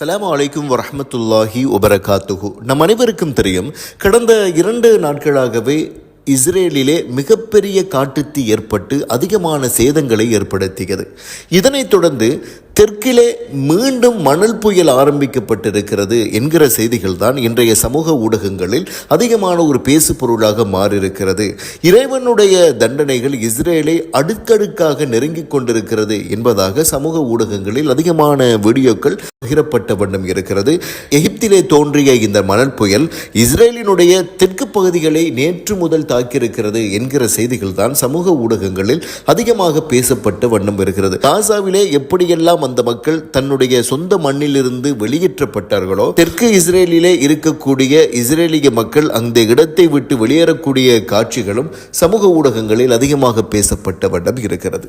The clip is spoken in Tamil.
அஸ்லாம் அலைக்கும் வரமத்துல்லாஹி வபரகாத்துஹு. நம் அனைவருக்கும் தெரியும் கடந்த இரண்டு நாட்களாகவே இஸ்ரேலிலே மிகப்பெரிய காட்டுத்தீ ஏற்பட்டு அதிகமான சேதங்களை ஏற்படுத்தியது. இதனைத் தொடர்ந்து தெற்கிலே மீண்டும் மணல் புயல் ஆரம்பிக்கப்பட்டிருக்கிறது என்கிற செய்திகள் தான் இன்றைய சமூக ஊடகங்களில் அதிகமான ஒரு பேசு பொருளாக மாறியிருக்கிறது. இறைவனுடைய தண்டனைகள் இஸ்ரேலை அடுக்கடுக்காக நெருங்கிக் கொண்டிருக்கிறது என்பதாக சமூக ஊடகங்களில் அதிகமான வீடியோக்கள் பகிரப்பட்ட வண்ணம் இருக்கிறது. எகிப்திலே தோன்றிய இந்த மணல் புயல் இஸ்ரேலினுடைய தெற்கு பகுதிகளை நேற்று முதல் தாக்கியிருக்கிறது என்கிற செய்திகள் தான் சமூக ஊடகங்களில் அதிகமாக பேசப்பட்ட வண்ணம் இருக்கிறது காசாவிலே எப்படியெல்லாம் அந்த மக்கள் தன்னுடைய சொந்த மண்ணிலிருந்து வெளியேற்றப்பட்டார்களோ தெற்கு இஸ்ரேலிலே இருக்கக்கூடிய இஸ்ரேலிய மக்கள் அந்த இடத்தை விட்டு வெளியேறக்கூடிய காட்சிகளும் சமூக ஊடகங்களில் அதிகமாக பேசப்பட்ட வண்ணம் இருக்கிறது.